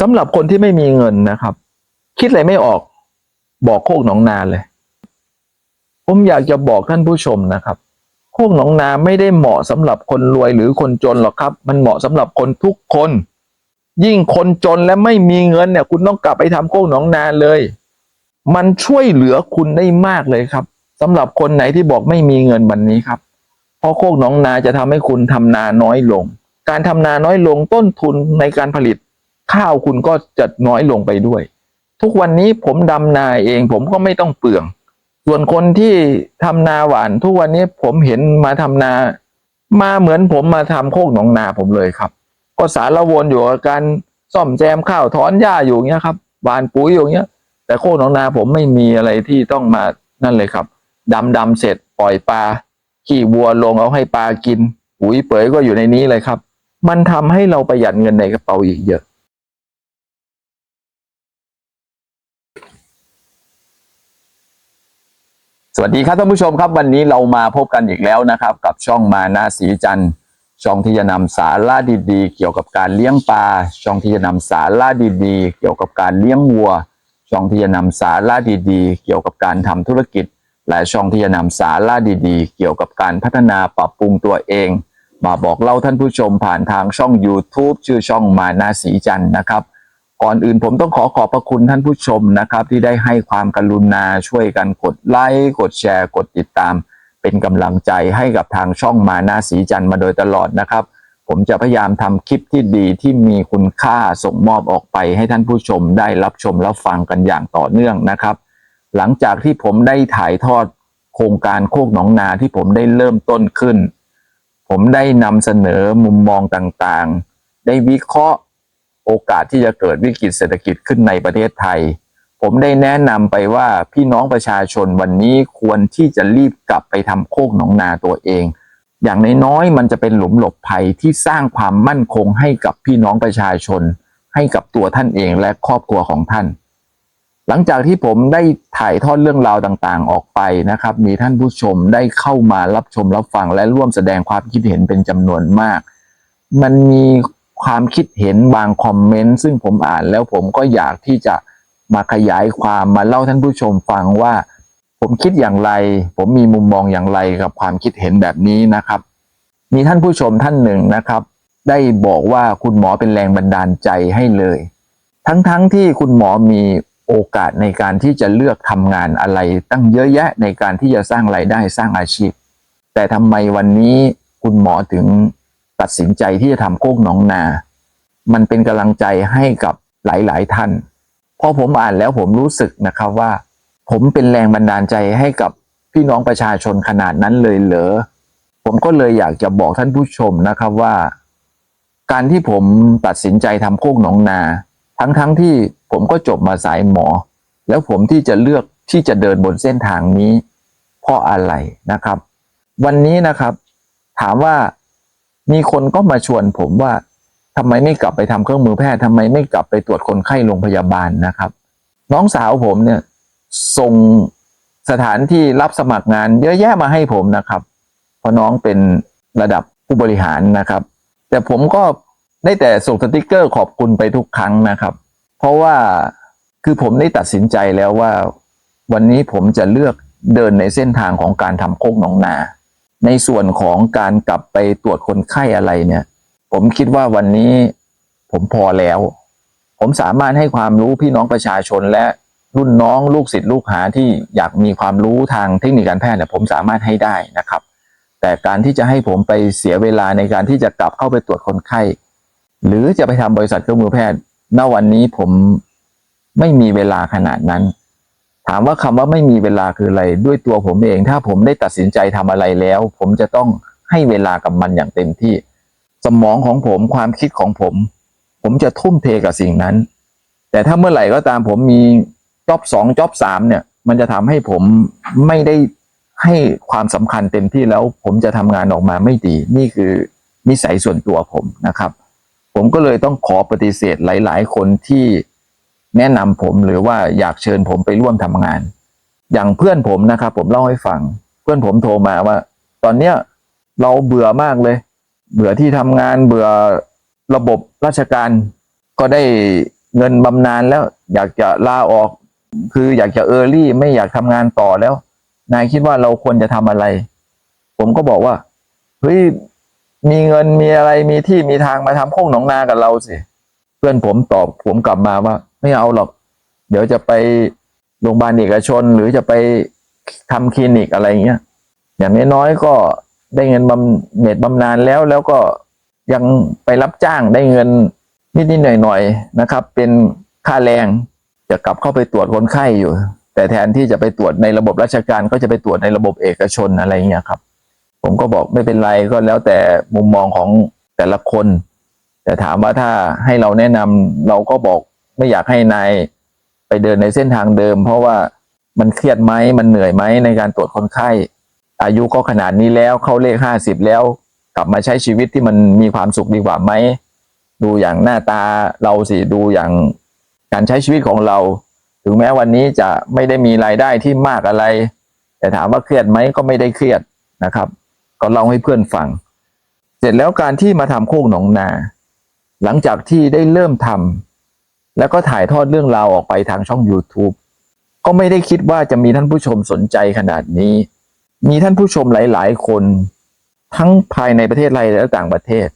สำหรับคนที่ไม่มีเงินนะครับ คิดอะไรไม่ออกบอกโคกหนองนาเลย ผมอยากจะบอกท่านผู้ชมนะครับ โคกหนองนาไม่ได้เหมาะสำหรับคนรวยหรือคนจนหรอกครับ มันเหมาะสำหรับคนทุกคน ยิ่งคนจนและไม่มีเงินเนี่ย คุณต้องกลับไปทำโคกหนองนาเลย มันช่วยเหลือคุณได้มากเลยครับสำหรับคนไหนที่บอกไม่มีเงินวันนี้ครับ เพราะโคกหนองนาจะทำให้คุณทำนาน้อยลง การทำนาน้อยลงต้นทุนในการผลิต ข้าวคุณก็จะน้อยลงไปด้วย ทุกวันนี้ผมดำนาเองผมก็ไม่ต้องเปลือง ส่วนคนที่ทำนาหวาน ทุกวันนี้ผมเห็นมาทำนา มาเหมือนผมมาทำโคกหนองนาผมเลยครับ ก็สารวนอยู่กับการซ่อมแซมข้าวถอนหญ้าอยู่เงี้ยครับหวานปุ๋ยอยู่เงี้ย แต่โคกหนองนาผมไม่มีอะไรที่ต้องมานั่นเลยครับดำดำเสร็จปล่อยปลาขี่วัวลงเอาให้ปลากินปุ๋ยเป๋ยก็อยู่ในนี้เลยครับ มันทำให้เราประหยัดเงินในกระเป๋าอีกเยอะ สวัสดีครับท่านผู้ชมครับวันนี้เรามาพบกันอีกแล้วนะครับ กับช่องมานาสีจันทร์ช่องที่จะนำสาระดีๆ เกี่ยวกับการเลี้ยงปลาช่องที่จะนำสาระดีๆ เกี่ยวกับการเลี้ยงวัว ช่องที่จะนำสาระดีๆ เกี่ยวกับการทำธุรกิจ และช่องที่จะนำสาระดีๆ เกี่ยวกับการพัฒนาปรับปรุงตัวเอง มาบอกเล่าท่านผู้ชมผ่านทางช่อง YouTube ชื่อช่องมานาสีจันทร์นะครับ ก่อนอื่นผมต้องขอขอบพระคุณท่านผู้ชมนะครับ ที่ได้ให้ความกรุณาช่วยกันกดไลค์กดแชร์ กดติดตาม เป็นกำลังใจให้กับทางช่องมานาสีจันทร์มาโดยตลอดนะครับ ผมจะพยายามทำคลิปที่ดีที่มีคุณค่าส่งมอบออกไปให้ท่านผู้ชมได้รับชมรับฟังกันอย่างต่อเนื่องนะครับ หลังจากที่ผมได้ถ่ายทอดโครงการโคกหนองนาที่ผมได้เริ่มต้นขึ้น ผมได้นำเสนอมุมมองต่างๆ ได้วิเคราะห์ โอกาสที่จะเกิดวิกฤตเศรษฐกิจขึ้นในประเทศไทย ผมได้แนะนำไปว่าพี่น้องประชาชนวันนี้ควรที่จะรีบกลับไปทำโคกหนองนาตัวเอง อย่างน้อยๆมันจะเป็นหลุมหลบภัยที่สร้างความมั่นคงให้กับพี่น้องประชาชน ให้กับตัวท่านเองและครอบครัวของท่าน หลังจากที่ผมได้ถ่ายทอดเรื่องราวต่างๆ ออกไปนะครับ มีท่านผู้ชมได้เข้ามารับชมรับฟังและร่วมแสดงความคิดเห็นเป็นจำนวนมาก มันมี ความคิดเห็นบางคอมเมนต์ซึ่งผมอ่านแล้วผมก็อยากที่จะมาขยายความมาเล่าท่านผู้ชมฟังว่า ผมคิดอย่างไร ผมมีมุมมองอย่างไรกับความคิดเห็นแบบนี้นะครับ มีท่านผู้ชมท่านหนึ่งนะครับ ได้บอกว่าคุณหมอเป็นแรงบันดาลใจให้เลย ทั้งๆทที่คุณหมอมีโอกาสในการที่จะเลือกทำงานอะไร ตั้งเยอะแยะในการที่จะสร้างไรายได้สร้างอาชีพ แต่ทำไมวันนี้คุณหมอถึง ตัดสินใจที่จะทำโคกหนองนา มันเป็นกำลังใจให้กับหลายๆท่าน พอผมอ่านแล้วผมรู้สึกนะครับว่า ผมเป็นแรงบันดาลใจให้กับพี่น้องประชาชนขนาดนั้นเลยเหรอ ผมก็เลยอยากจะบอกท่านผู้ชมนะครับว่า การที่ผมตัดสินใจทำโคกหนองนา ทั้งๆทที่ผมก็จบมาสายหมอ แล้วผมที่จะเลือกที่จะเดินบนเส้นทางนี้ เพราะอะไรนะครับ วันนี้นะครับ ถามว่า มีคนก็มาชวนผมว่าทำไมไม่กลับไปทำเครื่องมือแพทย์ทำไมไม่กลับไปตรวจคนไข้โรงพยาบาลนะครับ น้องสาวผมเนี่ยส่งสถานที่รับสมัครงานเยอะแยะมาให้ผมนะครับ เพราะน้องเป็นระดับผู้บริหารนะครับ แต่ผมก็ได้แต่ส่งสติกเกอร์ขอบคุณไปทุกครั้งนะครับ เพราะว่าคือผมได้ตัดสินใจแล้วว่า วันนี้ผมจะเลือกเดินในเส้นทางของการทำโคกหนองนา ในส่วนของการกลับไปตรวจคนไข้อะไรเนี่ย ผมคิดว่าวันนี้ผมพอแล้ว ผมสามารถให้ความรู้พี่น้องประชาชนและรุ่นน้องลูกศิษย์ลูกหาที่อยากมีความรู้ทางเทคนิคการแพทย์เนี่ยผมสามารถให้ได้นะครับ แต่การที่จะให้ผมไปเสียเวลาในการที่จะกลับเข้าไปตรวจคนไข้ หรือจะไปทำบริษัทเครื่องมือแพทย์ณวันนี้ผมไม่มีเวลาขนาดนั้น ถามว่าคำว่าไม่มีเวลาคืออะไร ด้วยตัวผมเอง ถ้าผมได้ตัดสินใจทำอะไรแล้ว ผมจะต้องให้เวลากับมันอย่างเต็มที่ สมองของผมความคิดของผม ผมจะทุ่มเทกับสิ่งนั้น แต่ถ้าเมื่อไหร่ก็ตามผมมีจ็อบสองจ็อบสามเนี่ย มันจะทำให้ผมไม่ได้ให้ความสำคัญเต็มที่แล้ว ผมจะทำงานออกมาไม่ดี นี่คือนิสัยส่วนตัวผมนะครับ ผมก็เลยต้องขอปฏิเสธหลาย ๆ คนที่ แนะนำผมหรือว่าอยากเชิญผมไปร่วมทำงาน อย่างเพื่อนผมนะครับ ผมเล่าให้ฟัง เพื่อนผมโทรมาว่า ตอนเนี้ยเราเบื่อมากเลย เบื่อที่ทำงานเบื่อระบบราชการ ก็ได้เงินบำนาญแล้ว อยากจะลาออก คืออยากจะเออร์ลี่ไม่อยากทำงานต่อแล้ว นายคิดว่าเราควรจะทำอะไร ผมก็บอกว่าเฮ้ยมีเงินมีอะไรมีที่มีทางมาทำโค้งหนองนากับเราสิ เพื่อนผมตอบผมกลับมาว่า ไม่เอาหรอก เดี๋ยวจะไปโรงพยาบาลเอกชน หรือจะไปทำคลินิกอะไรเงี้ยอย่างน้อยๆก็ได้เงินบำเหน็จบำนาญแล้วแล้วก็ยังไปรับจ้างได้เงินนิดๆหน่อยๆนะครับ เป็นค่าแรงจะกลับเข้าไปตรวจคนไข้อยู่ แต่แทนที่จะไปตรวจในระบบราชการก็จะไปตรวจในระบบเอกชนอะไรเงี้ยครับ ผมก็บอกไม่เป็นไรก็แล้วแต่มุมมองของแต่ละคน แต่ถามว่าถ้าให้เราแนะนำเราก็บอก ไม่อยากให้นายไปเดินในเส้นทางเดิม เพราะว่ามันเครียดไหมมันเหนื่อยไหมในการตรวจคนไข้ อายุก็ขนาดนี้แล้วเข้าเลขห้าสิบแล้ว กลับมาใช้ชีวิตที่มันมีความสุขดีกว่าไหมดูอย่างหน้าตาเราสิดูอย่างการใช้ชีวิตของเรา ถึงแม้วันนี้จะไม่ได้มีรายได้ที่มากอะไร แต่ถามว่าเครียดไหมก็ไม่ได้เครียดนะครับ ก็เล่าให้เพื่อนฟัง เสร็จแล้วการที่มาทำโคกหนองนา หลังจากที่ได้เริ่มทำ แล้วก็ถ่ายทอดเรื่องราวออกไปทางช่อง YouTube ก็ไม่ได้คิดว่าจะมีท่านผู้ชมสนใจขนาดนี้ มีท่านผู้ชมหลาย ๆ คน ทั้งภายในประเทศไทยและต่างประเทศ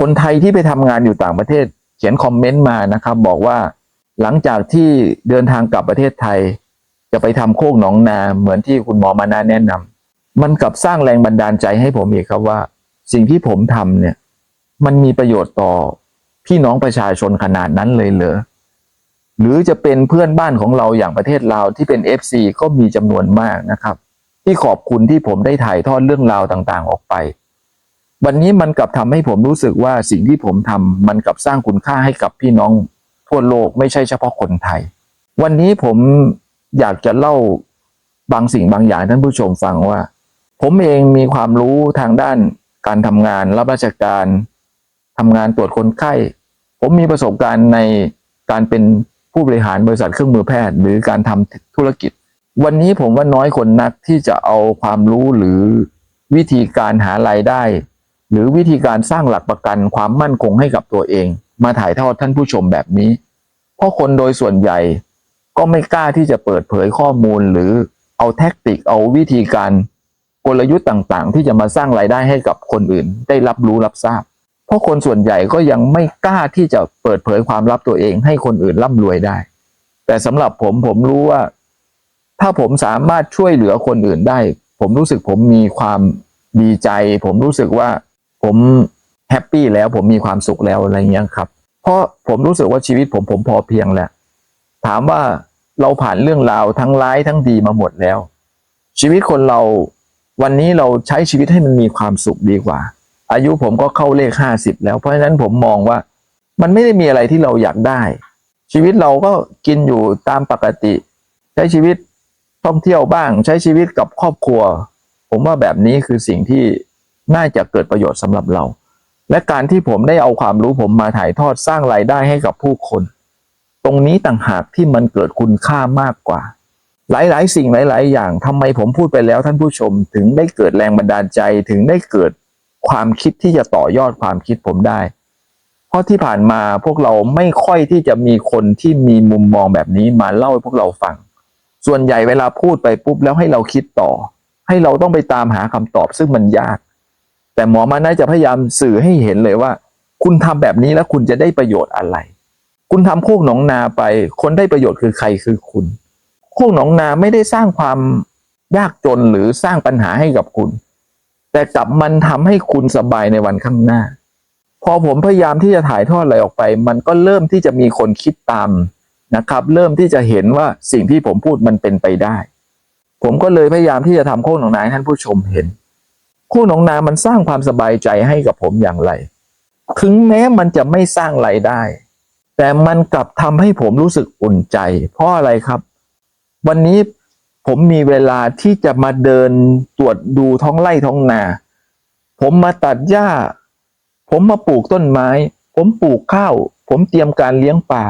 คนไทยที่ไปทำงานอยู่ต่างประเทศ เขียนคอมเมนต์มานะครับ บอกว่าหลังจากที่เดินทางกลับประเทศไทย จะไปทำโคกหนองนาเหมือนที่คุณหมอมานาแนะนำมันกลับสร้างแรงบันดาลใจให้ผมอีกครับว่า สิ่งที่ผมทำเนี่ย มันมีประโยชน์ต่อพี่น้องประชาชนขนาดนั้นเลยเหรอ หรือจะเป็นเพื่อนบ้านของเราอย่างประเทศลาวที่เป็น FC ก็มีจำนวนมากนะครับ ที่ขอบคุณที่ผมได้ถ่ายทอดเรื่องราวต่างๆ ออกไป วันนี้มันกลับทำให้ผมรู้สึกว่าสิ่งที่ผมทำมันกลับสร้างคุณค่าให้กับพี่น้องทั่วโลกไม่ใช่เฉพาะคนไทย วันนี้ผมอยากจะเล่าบางสิ่งบางอย่างท่านผู้ชมฟังว่า ผมเองมีความรู้ทางด้านการทำงานรับราชการทำงานตรวจคนไข้ ผมมีประสบการณ์ในการเป็น ผู้บริหารบริษัทเครื่องมือแพทย์ หรือการทำธุรกิจ วันนี้ผมว่าน้อยคนนักที่จะเอาความรู้หรือวิธีการหารายได้ หรือวิธีการสร้างหลักประกันความมั่นคงให้กับตัวเอง มาถ่ายทอดท่านผู้ชมแบบนี้ เพราะคนโดยส่วนใหญ่ก็ไม่กล้าที่จะเปิดเผยข้อมูลหรือเอาแท็กติกเอาวิธีการกลยุทธ์ต่างๆ ที่จะมาสร้างรายได้ให้กับคนอื่น ได้รับรู้รับทราบ เพราะคนส่วนใหญ่ก็ยังไม่กล้าที่จะเปิดเผยความลับตัวเอง ให้คนอื่นร่ำรวยได้ แต่สำหรับผมผมรู้ว่า ถ้าผมสามารถช่วยเหลือคนอื่นได้ ผมรู้สึกผมมีความดีใจ ผมรู้สึกว่าผมแฮปปี้แล้วผมมีความสุขแล้วอะไรเงี้ยครับ เพราะผมรู้สึกว่าชีวิตผมผมพอเพียงแล้ว ถามว่าเราผ่านเรื่องราวทั้งร้ายทั้งดีมาหมดแล้ว ชีวิตคนเราวันนี้เราใช้ชีวิตให้มันมีความสุขดีกว่า อายุผมก็เข้าเลขห้าสิบแล้ว เพราะฉะนั้นผมมองว่า มันไม่ได้มีอะไรที่เราอยากได้ ชีวิตเราก็กินอยู่ตามปกติ ใช้ชีวิตท่องเที่ยวบ้าง ใช้ชีวิตกับครอบครัว ผมว่าแบบนี้คือสิ่งที่น่าจะเกิดประโยชน์สำหรับเรา และการที่ผมได้เอาความรู้ผมมาถ่ายทอดสร้างรายได้ให้กับผู้คน ตรงนี้ต่างหากที่มันเกิดคุณค่ามากกว่า หลาย ๆ สิ่งหลาย ๆ อย่างทำไมผมพูดไปแล้วท่านผู้ชมถึงได้เกิดแรงบันดาลใจถึงได้เกิด ความคิดที่จะต่อยอดความคิดผมได้ เพราะที่ผ่านมาพวกเราไม่ค่อยที่จะมีคนที่มีมุมมองแบบนี้มาเล่าให้พวกเราฟัง ส่วนใหญ่เวลาพูดไปปุ๊บแล้วให้เราคิดต่อ ให้เราต้องไปตามหาคำตอบซึ่งมันยาก แต่หมอมาน่าจะพยายามสื่อให้เห็นเลยว่า คุณทำแบบนี้แล้วคุณจะได้ประโยชน์อะไร คุณทำโคกหนองนาไป คนได้ประโยชน์คือใครคือคุณโคกหนองนาไม่ได้สร้างความยากจนหรือสร้างปัญหาให้กับคุณ แต่กลับมันทำให้คุณสบายในวันข้างหน้า พอผมพยายามที่จะถ่ายทอดอะไรออกไป มันก็เริ่มที่จะมีคนคิดตามนะครับ เริ่มที่จะเห็นว่าสิ่งที่ผมพูดมันเป็นไปได้ ผมก็เลยพยายามที่จะทำโคกหนองนาให้ท่านผู้ชมเห็นโคกหนองนามันสร้างความสบายใจให้กับผมอย่างไร ถึงแม้มันจะไม่สร้างไรายได้ แต่มันกลับทำให้ผมรู้สึกอุ่นใจ เพราะอะไรครับ วันนี้ ผมมีเวลาที่จะมาเดินตรวจดูท้องไร่ท้องนา ผมมาตัดหญ้า ผมมาปลูกต้นไม้ ผมปลูกข้าว ผมเตรียมการเลี้ยงปลา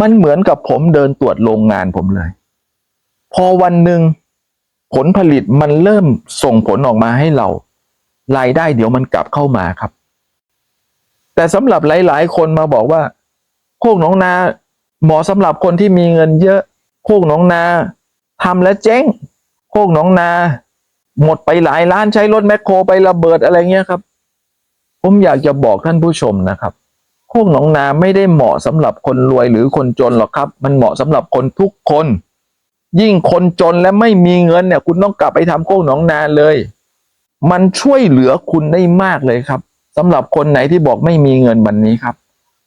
มันเหมือนกับผมเดินตรวจโรงงานผมเลย พอวันหนึ่งผลผลิตมันเริ่มส่งผลออกมาให้เรา รายได้เดี๋ยวมันกลับเข้ามาครับ แต่สำหรับหลาย ๆ คนมาบอกว่า โคกหนองนา เหมาะสำหรับคนที่มีเงินเยอะ โคกหนองนา ทำแล้วเจ๊งโคกหนองนา หมดไปหลายล้านใช้รถแมคโครไประเบิดอะไรเงี้ยครับ ผมอยากจะบอกท่านผู้ชมนะครับโคกหนองนาไม่ได้เหมาะสำหรับคนรวยหรือคนจนหรอกครับ มันเหมาะสำหรับคนทุกคน ยิ่งคนจนและไม่มีเงินเนี่ย คุณต้องกลับไปทำโคกหนองนาเลย มันช่วยเหลือคุณได้มากเลยครับสำหรับคนไหนที่บอกไม่มีเงินวันนี้ครับ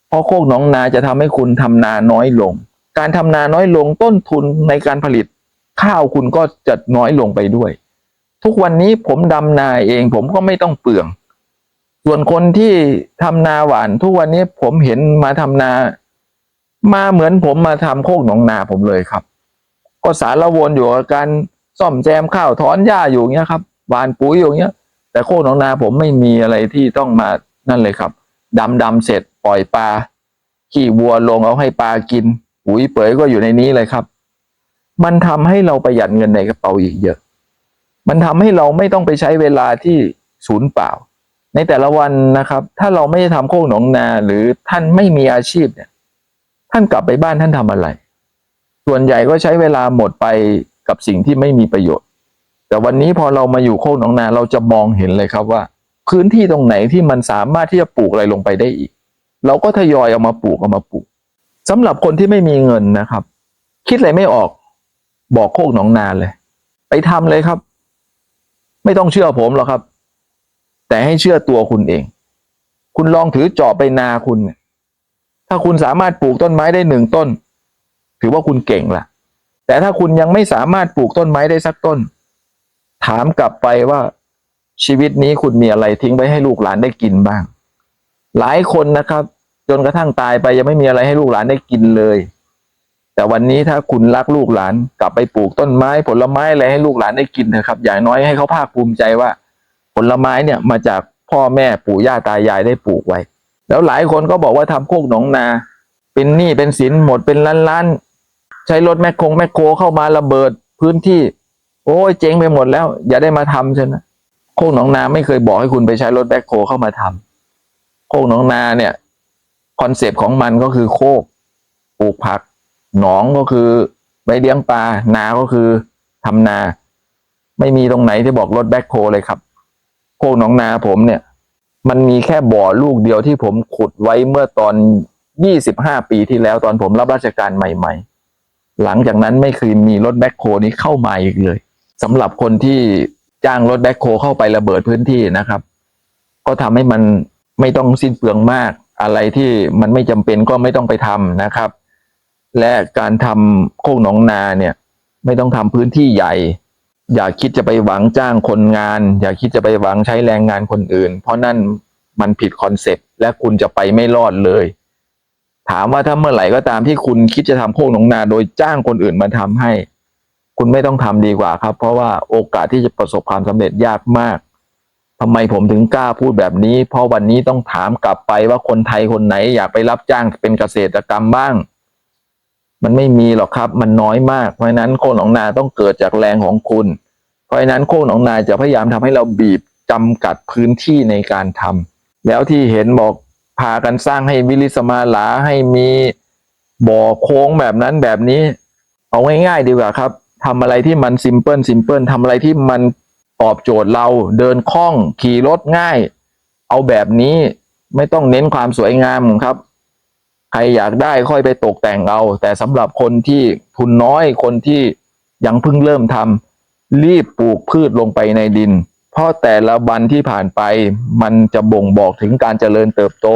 เพราะโคกหนองนาจะทำให้คุณทำนาน้อยลง การทำนาน้อยลงต้นทุนในการผลิต ข้าวคุณก็จะน้อยลงไปด้วย ทุกวันนี้ผมดำนาเองผมก็ไม่ต้องเปลือง ส่วนคนที่ทำนาหวาน ทุกวันนี้ผมเห็นมาทำนา มาเหมือนผมมาทำโคกหนองนาผมเลยครับ ก็สารวนอยู่กับการซ่อมแซมข้าวถอนหญ้าอยู่เงี้ยครับหวานปุ๋ยอยู่เงี้ย แต่โคกหนองนาผมไม่มีอะไรที่ต้องมานั่นเลยครับดำดำเสร็จปล่อยปลา ขี่วัวลงเอาให้ปลากิน ปุ๋ยเป๋ยก็อยู่ในนี้เลยครับ มันทำให้เราประหยัดเงินในกระเป๋าอีกเยอะ มันทำให้เราไม่ต้องไปใช้เวลาที่ศูนย์เปล่า ในแต่ละวันนะครับ ถ้าเราไม่ได้ทำโคกหนองนาหรือท่านไม่มีอาชีพเนี่ย ท่านกลับไปบ้านท่านทำอะไร ส่วนใหญ่ก็ใช้เวลาหมดไปกับสิ่งที่ไม่มีประโยชน์ แต่วันนี้พอเรามาอยู่โคกหนองนาเราจะมองเห็นเลยครับว่า พื้นที่ตรงไหนที่มันสามารถที่จะปลูกอะไรลงไปได้อีก เราก็ทยอยเอามาปลูกเอามาปลูกสำหรับคนที่ไม่มีเงินนะครับ คิดอะไรไม่ออก บอกโคกหนองนาเลย ไปทำเลยครับ ไม่ต้องเชื่อผมหรอกครับ แต่ให้เชื่อตัวคุณเอง คุณลองถือจอบไปนาคุณ ถ้าคุณสามารถปลูกต้นไม้ได้หนึ่งต้น ถือว่าคุณเก่งละแต่ถ้าคุณยังไม่สามารถปลูกต้นไม้ได้สักต้น ถามกลับไปว่าชีวิตนี้คุณมีอะไรทิ้งไว้ให้ลูกหลานได้กินบ้าง หลายคนนะครับ จนกระทั่งตายไปยังไม่มีอะไรให้ลูกหลานได้กินเลย แต่วันนี้ถ้าคุณรักลูกหลานกลับไปปลูกต้นไม้ผลไม้อะไรให้ลูกหลานได้กินเถอะครับ อย่างน้อยให้เขาภาคภูมิใจว่า ผลไม้เนี่ยมาจากพ่อแม่ปู่ย่าตายายได้ปลูกไว้ แล้วหลายคนก็บอกว่าทำโคกหนองนา เป็นหนี้เป็นสินหมดเป็นล้านล้านๆใช้รถแมคโครแมคโครเข้ามาระเบิดพื้นที่ โอ้ยเจ๊งไปหมดแล้ว อย่าได้มาทำใช่ไหมโคกหนองนาไม่เคยบอกให้คุณไปใช้รถแบคโคเข้ามาทำโคกหนองนาเนี่ยคอนเซปต์ของมันก็คือโคกปลูกผัก หนองก็คือไว้เลี้ยงปลา นาก็คือทำนา ไม่มีตรงไหนที่บอกรถแบคโคเลยครับโคกหนองนาผมเนี่ย มันมีแค่บ่อลูกเดียวที่ผมขุดไว้เมื่อตอน25ปีที่แล้วตอนผมรับราชการใหม่ ๆ หลังจากนั้นไม่เคยมีรถแบคโคนี้เข้ามาอีกเลยสำหรับคนที่จ้างรถแบคโคเข้าไประเบิดพื้นที่นะครับ ก็ทำให้มันไม่ต้องสิ้นเปลืองมาก อะไรที่มันไม่จำเป็นก็ไม่ต้องไปทำนะครับ และการทำโคกหนองนาเนี่ย ไม่ต้องทำพื้นที่ใหญ่ อย่าคิดจะไปหวังจ้างคนงาน อย่าคิดจะไปหวังใช้แรงงานคนอื่น เพราะนั่นมันผิดคอนเซปต์และคุณจะไปไม่รอดเลย ถามว่าถ้าเมื่อไหร่ก็ตามที่คุณคิดจะทำโคกหนองนา โดยจ้างคนอื่นมาทำให้ คุณไม่ต้องทำดีกว่าครับ เพราะว่าโอกาสที่จะประสบความสำเร็จยากมากทำไมผมถึงกล้าพูดแบบนี้ เพราะวันนี้ต้องถามกลับไปว่าคนไทยคนไหนอยากไปรับจ้างเป็นเกษตรกรรมบ้าง มันไม่มีหรอกครับ มันน้อยมาก เพราะฉะนั้นโคกหนองนาต้องเกิดจากแรงของคุณ เพราะฉะนั้นโคกหนองนาจะพยายามทำให้เราบีบจำกัดพื้นที่ในการทำแล้วที่เห็นบอกพากันสร้างให้วิลิสมาหลาให้มีบ่อโค้งแบบนั้นแบบนี้ เอาง่ายๆดีกว่าครับทำอะไรที่มันซิมเพิลซิมเพิลทำอะไรที่มันตอบโจทย์เราเดินคล่องขี่รถง่าย เอาแบบนี้ไม่ต้องเน้นความสวยงามครับ รอยากได้ค่อยไปตกแต่งเอา แต่สำหรับคนที่ทุนน้อยคนที่ยังเพิ่งเริ่มทำรีบปลูกพืชลงไปในดิน เพราะแต่ละวันที่ผ่านไปมันจะบ่งบอกถึงการเจริญเติบโต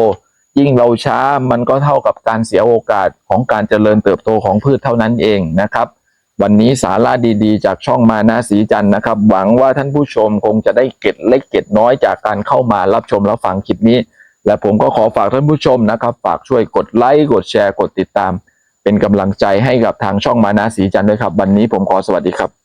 ยิ่งเราช้ามันก็เท่ากับการเสียโอกาสของการเจริญเติบโตของพืชเท่านั้นเองนะครับ วันนี้สาระดีๆ จากช่องมานาสีจันนะครับ หวังว่าท่านผู้ชมคงจะได้เก็ดเล็กเก็ดน้อยจากการเข้ามารับชมรับฟังคลิปนี้ และผมก็ขอฝากท่านผู้ชมนะครับ ฝากช่วยกดไลค์กดแชร์กดติดตาม เป็นกำลังใจให้กับทางช่องมานาสีจันทร์ด้วยครับ วันนี้ผมขอสวัสดีครับ